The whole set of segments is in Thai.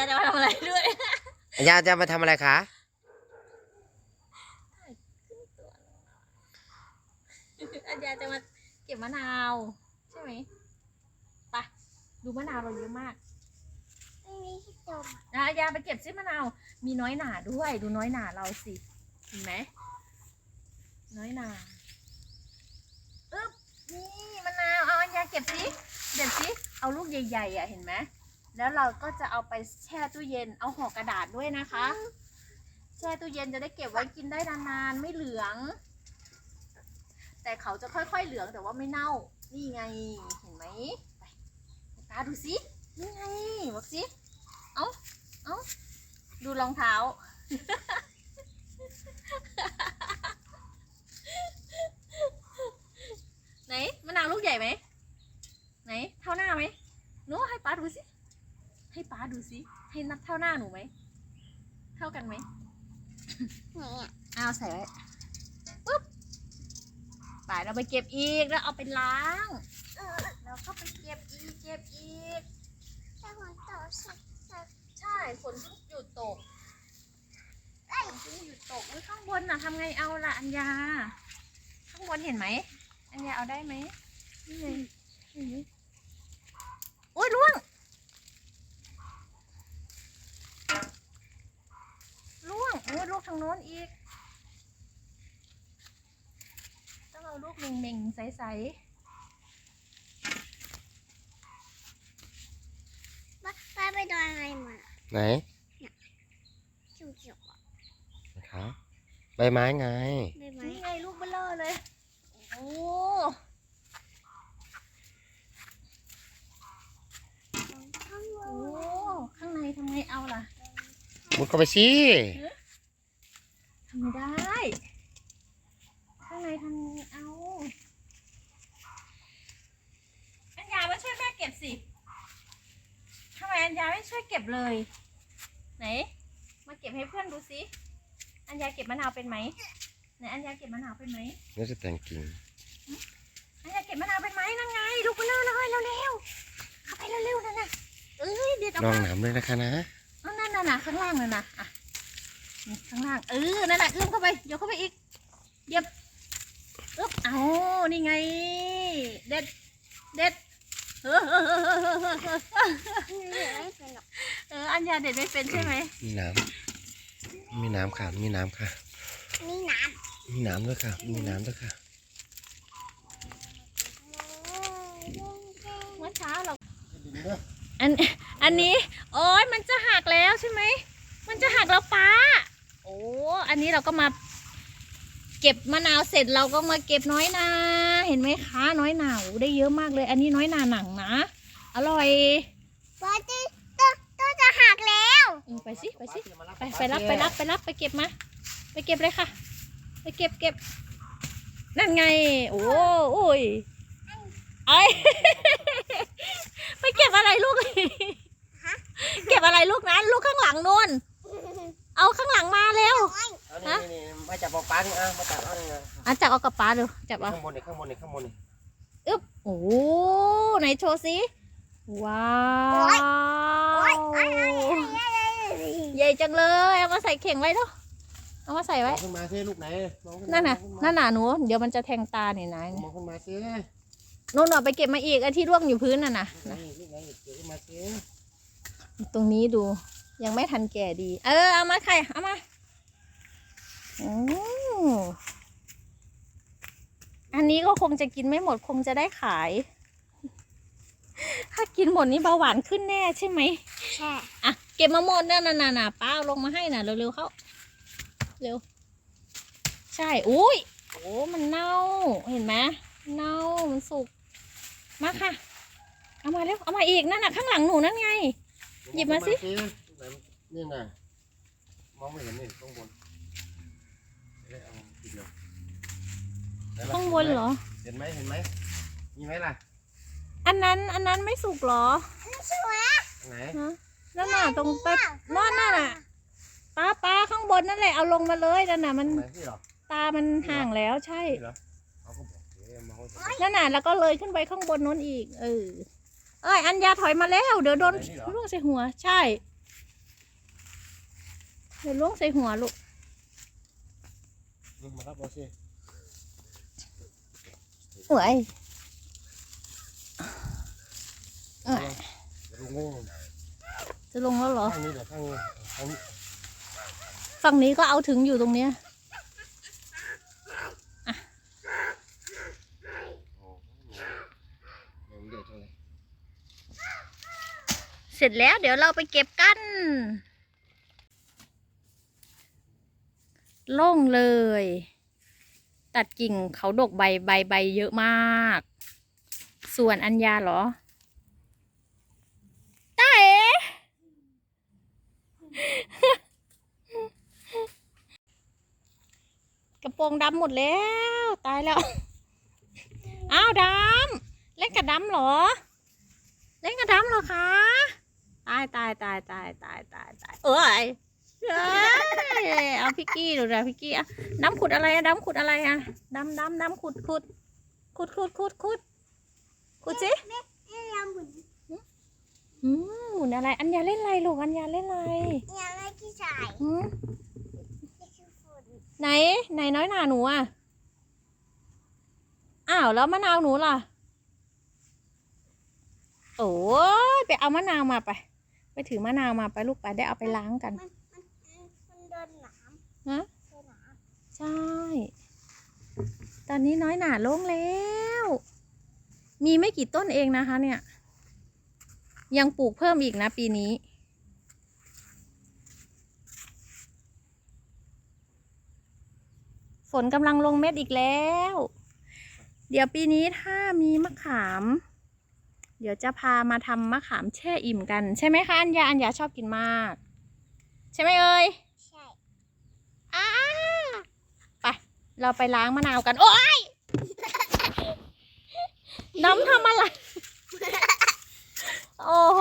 ญาจะมาทำอะไรด้วยอัญญาจะมาทำอะไรคะอัญญาจะมาเก็บมะนาวใช่ไหมไปดูมะนาวเราเยอะมากไม่มีที่จมนะอัญญาไปเก็บซิมะนาว มีน้อยหนาด้วย ดูน้อยหนาเราสิเห็นไหมน้อยหนาอึ๊บนี่มะนาวเอาอัญญาเก็บสิเด็ดสิเอาลูกใหญ่ๆอะเห็นไหม แล้วเราก็จะเอาไปแช่ตู้เย็น เอาห่อกระดาษด้วยนะคะ แช่ตู้เย็นจะได้เก็บไว้กินได้นานๆ ไม่เหลือง แต่เขาจะค่อยๆเหลืองแต่ว่าไม่เน่า นี่ไง เห็นไหมไปให้ตาดูสิ นี่ไงบอกสิ เอ้าเอ้าดูรองเท้า ไหนมะนาวลูกใหญ่ไหม ไหน เท่าหน้าไหมหนูให้ป้าดูสิให้ป้า ดูสิให้นับเท่าหน้าหนูไหม เท่ากันไหมไหนอะเอาใส่ไว้ปุ๊บไปเราไปเก็บอีกแล้วเอาไปล้างแล้วก็ไปเก็บอีกเก็บอีกแต่หัวโตสุดใช่ฝนเพิ่งหยุดตกฝนเพิ่งหยุดตกอุ๊ยข้างบนน่ะทำไงเอาล่ะอัญญาข้างบนเห็นไหมอัญญาเอาได้ไหมนี่ไงนี่ไงโอ้ยล่วง ล่วงโอ้ยลูกทางโน้นอีก ต้องเอาลูกเม่งๆ ใสป้าป้าไปโดนอะไรมาไหนเขียวๆอะนะคะใบไม้ไงได้ๆไหม นี่ไงลูกเบลอเลย โอ้ ข้างบ โอ้ น ข้างในทำไงเอาล่ะ มุดเข้าไปสิทำไม่ได้ ข้างในทำไงเอาอัญญามาช่วยแม่เก็บสิทำไมอัญญาไม่ช่วยเก็บเลย ไหน มาเก็บให้เพื่อนดูสิอัญญาเก็บมะนาวเป็นไหมไหนอัญญาเก็บมะนาวเป็นไหมน่าจะแต่งกิ่งอัญญาเก็บมะนาวเป็นไหมนั่นไงลูกเบลอเลยเร็วๆเข้าไปเร็วๆนั่นน่ะเอ้ยเด็ดออกลองมาหนามด้วยนะคะนะเอา นั่นน่ะนะข้างล่างน่ะนะอะนี่ข้างล่างเออนั่นแหละเอื้อมเข้าไปเดี๋ยวเข้าไปอีกเหยียบอึ๊บเอานี่ไง เด็ดเด็ดเออเออเออเออเออเออไม่เป็นหรอกเอออัญญาเด็ดไม่เป็นใช่ไหมมีน้ำมีน้ำค่ะมีน้ำค่ะ มีน้มีน้ำด้วยค่ะ มีน้ำด้วยค่ะำเมื่อเช้าเรา อันอันนี้ โอ้ยมันจะหักแล้วใช่ไหม มันจะหักแล้วป้า โอ้อันนี้เราก็มา เก็บมะนาวเสร็จเราก็มาเก็บน้อยนา เห็นไหมคะน้อยหนาโอ้ได้เยอะมากเลย อันนี้น้อยหนาหนังนะ อร่อยป้าจะต้องต้องจะหักแล้วเออไปสิไปสิไปไปรับไปรับไปรับไปเก็บมา ไปเก็บเลยค่ะ ไปเก็บเก็บนั่นไง โอ้โอ้ยไอไป เก็บอะไรลูกเก็บอะไรลูกนั้นลูกข้างหลังนู่นเอาข้างหลังมาเร็วเอานี่นี่มาจับปลานี่อะมาจับเอานี่อะจับเอากับป้าดูจับเอาข้างบนนี่ข้างบนนี่ข้างบนนี่อึ๊บโอ้ไหนโชว์สิว้าวใหญ่จังเลยเอามาใส่เข่งไว้ดูเอามาใส่มไว้องขึ้นมาสิลูกไหนมองขึ้มานั่นน่ะมองขึ้นั่นน่ะหนูเดี๋ยวมันจะแทงตาเนี่ยนะมองขึ้นมาสิ นู่นเอาไปเก็บมาอีกไอ้ที่ร่วงอยู่พื้นน่ะนะนี่ลูกไหนเดี๋ยวขึ้นมาสิตรงนี้ดูยังไม่ทันแก่ดี เออเอามาไข่เอามาโอ้อันนี้ก็คงจะกินไม่หมดคงจะได้ขาย ถ้ากินหมดนี้เบาหวานขึ้นแน่ใช่ไหมใช่อะเก็บมาหมดนั่นน่ะน่ะน่ะป้าเอาลงมาให้น่ะเร็วๆเข้าเร็ว ใช่อุ้ยโอ้มันเน่าเห็นไหมเน่ามันสุก มาค่ะ เอามาเร็ว เอามาอีกนั่นน่ะข้างหลังหนูนั่นไง หยิบมาสิลูกไหนนี่น่ะมองไม่เห็นนี่ข้างบนเดี๋ยวเอาทีเดียวไหล่ะข้างบนเหรอ เห็นไหมเห็นไหมมีไหมล่ะอันนั้นอันนั้นไม่สุกเหรอสวยไหนฮะนั่นน่ะตรงใต้นั่นน่ะน่ะป้าป้าข้างบนนั่นแหละเอาลงมาเลยนั่นน่ะมันไหนที่เหรอตามันห่างแล้วใช่ ที่เหรอ นนั่นน่ะแล้วก็เลยขึ้นไปข้างบนนู้นอีก เออ เอ้ยอัญญาถอยมาแล้ว เดี๋ยวโดนไหนนี่เหรอลูกใส่หัว ใช่ เดี๋ยวล่วงใส่หัวลูกนี่มารับเอาสิเอ้ยเอ้ยเดี๋ยวลุงงงจะลงแล้วเหรอ ข้างนี้เดี๋ยวข้างนี้ข้างนี้ ฝั่งนี้ก็เอาถึงอยู่ตรงเนี้ย โอ้โห เสร็จแล้วเดี๋ยวเราไปเก็บกันโล่งเลย ตัดกิ่งเขาดกใบใบใบเยอะมาก ส่วนอัญญาเหรอตาเอ๋กระโปรงดำหมดแล้ว ตายแล้ว อ้าวดำ กับดำเหรอ เล่นกับดำเหรอคะ ตายตายตายตายตายตายตายเอ้ยเอ้ยเอาพิกกี้ดูนะพิกกี้อะดำขุดอะไรอะดำขุดอะไรอะดำดำดำขุดขุดขุดขุดขุดขุดขุดสิเอ๊ะยังหมุนอืมหมุนอะไร อัญญาเล่นอะไรลูกอัญญาเล่นอะไรยังไม่ที่ใส่หืมนี่คือฝุ่นไหนไหนน้อยหนาหนูอะอ้าวแล้วมะนาวหนูล่ะ โอ้ยไปเอามะนาวมาไป ไปถือมะนาวมาไปลูกไปได้เอาไปล้างกัน มันมันมันโดนหนามฮะโดนหนามใช่ ตอนนี้น้อยหนาโล่งแล้ว มีไม่กี่ต้นเองนะคะ เนี่ย ยังปลูกเพิ่มอีกนะปีนี้ฝนกำลังลงเม็ดอีกแล้ว เดี๋ยวปีนี้ถ้ามีมะขาม เดี๋ยวจะพามาทำมะขามแช่อิ่มกัน ใช่ไหมคะอัญญาอัญญาชอบกินมาก ใช่ไหมเอ่ยใช่อ้าไปเราไปล้างมะนาวกัน โอ๊ยน้ำทำอะไร โอ้โห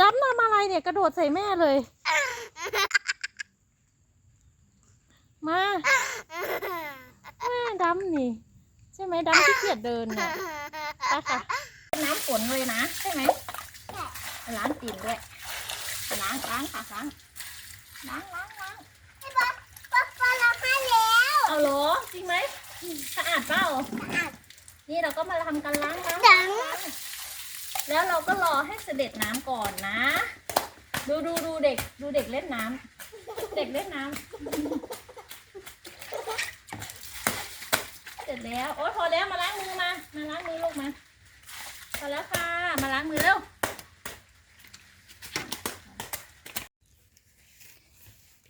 ดำทำอะไรเนี่ยกระโดดใส่แม่เลย มาแม่ดำนี่ ใช่ไหม ดำที่เดินเนี่ยไปค่ะน้ำฝนเลยนะใช่ไหมล้างตีนด้วยล้างล้างค่ะล้างล้างล้างล้างป๊าป๊าเราให้แล้วเอาเหรอจริงไหมสะอาดเปล่าสะอาดนี่เราก็มาทำการล้างล้างดังล้างแล้วเราก็รอให้เสด็จน้ำก่อนนะ ดูดูดูเด็กดูเด็กเล่นน้ำเด็กเล่นน้ำเส ร็จแล้ว โอ๊ยพอแล้วมาล้างมือมา มาล้างมือลูกมาพอแล้วค่ะ มาล้างมือเร็ว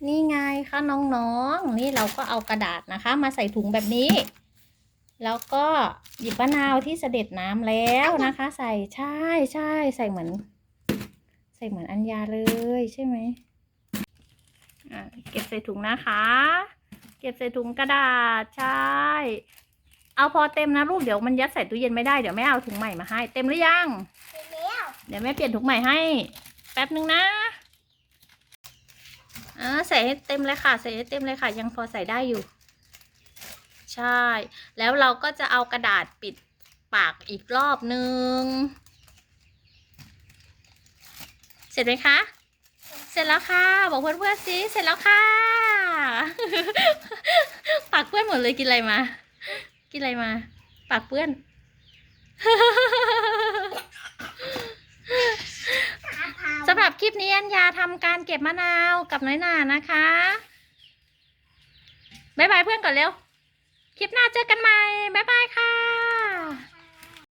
นี่ไงคะน้องๆ นี่เราก็เอากระดาษนะคะ มาใส่ถุงแบบนี้ แล้วก็หยิบมะนาวที่เสด็จน้ำแล้วนะคะ ใส่ใช่ใช่ใส่เหมือน ใส่เหมือนอัญญาเลยใช่ไหมอะเก็บใส่ถุงนะคะ เก็บใส่ถุงกระดาษใช่ เอาพอเต็มนะลูกเดี๋ยวมันยัดใส่ตู้เย็นไม่ได้เดี๋ยวแม่เอาถุงใหม่มาให้ เต็มหรือยังไปแล้วเดี๋ยวแม่เปลี่ยนถุงใหม่ให้ แป๊บนึงนะอ่าใส่ให้เต็มเลยค่ะ ใส่ให้เต็มเลยค่ะ ยังพอใส่ได้อยู่ ใช่ แล้วเราก็จะเอากระดาษปิดปากอีกรอบนึง เสร็จไหมคะ เสร็จแล้วค่ะ บอกเพื่อนๆสิ เสร็จแล้วค่ะ ปากเปื้อนหมดเลยกินอะไรมา กินอะไรมา ปากเปื้อน สำหรับคลิปนี้อัญญาทำการเก็บมะนาวกับน้อยหนานะคะบ๊ายบายเพื่อนก่อนเร็ว คลิปหน้าเจอกันใหม่บ๊ายบายค่ะ